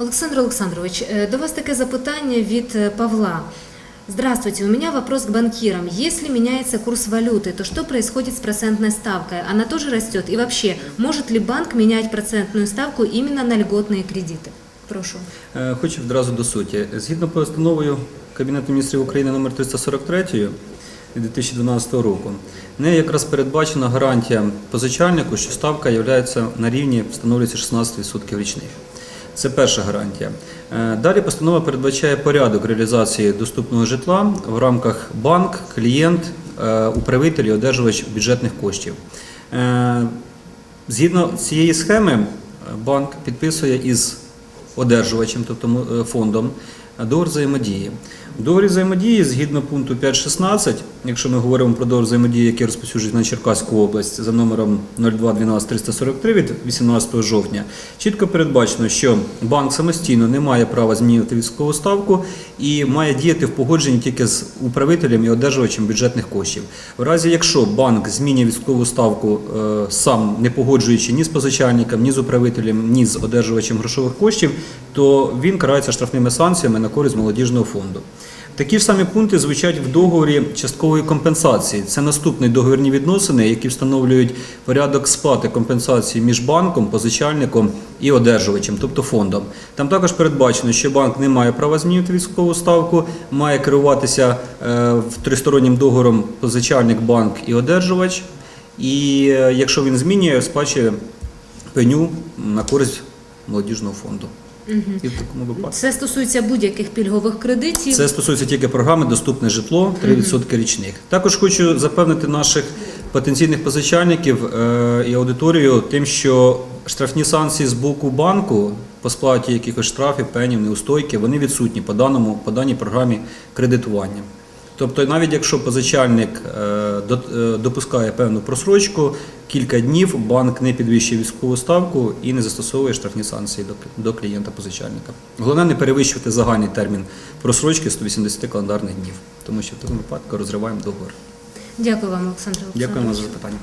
Олександр Олександрович, е, до вас таке запитання від е, Павла. Здравствуйте, у меня вопрос к банкирам. Если меняется курс валюты, то что происходит с процентной ставкой? Она тоже растет? И вообще, может ли банк менять процентную ставку именно на льготные кредиты? Прошу. Е, Хочу відразу до суті. Згідно постановою Кабінету міністрів України номер 343 від 2012 року, нею якраз передбачена гарантія позичальнику, що ставка є на рівні встановлюється 16% річних. Це перша гарантія. Е, Далі постанова передбачає порядок реалізації доступного житла в рамках банк, клієнт, е, управитель і одержувач бюджетних коштів. Е, Згідно цієї схеми, банк підписує із одержувачем, тобто фондом, договір взаємодії. В договорі взаємодії, згідно пункту 5.16, якщо ми говоримо про договір взаємодії, який розповсюджується на Черкаську область за номером 02.12.343 від 18 жовтня, чітко передбачено, що банк самостійно не має права змінювати військову ставку і має діяти в погодженні тільки з управителем і одержувачем бюджетних коштів. В разі, якщо банк змінює військову ставку е, сам, не погоджуючи ні з позичальником, ні з управителем, ні з одержувачем грошових коштів, то він карається штрафними санкціями на користь молодіжного фонду. Такі ж самі пункти звучать в договорі часткової компенсації. Це наступні договірні відносини, які встановлюють порядок сплати компенсації між банком, позичальником і одержувачем, тобто фондом. Там також передбачено, що банк не має права змінювати військову ставку, має керуватися е, тристороннім договором позичальник, банк і одержувач. І е, якщо він змінює, сплачує пеню на користь молодіжного фонду. І в такому випадку. Це стосується будь-яких пільгових кредитів. Це стосується тільки програми Доступне житло 3% річних. Також хочу запевнити наших потенційних позичальників е, і аудиторію тим, що штрафні санкції з боку банку по сплаті якихось штрафів, пенів, неустойки, вони відсутні по даному по даній програмі кредитування. Тобто, навіть якщо позичальник е, е, допускає певну просрочку, кілька днів банк не підвищує військову ставку і не застосовує штрафні санкції до, до клієнта-позичальника. Головне не перевищувати загальний термін просрочки 180 календарних днів, тому що в такому випадку розриваємо договор. Дякую вам, Олександр Олександрович. Дякуємо за запитання.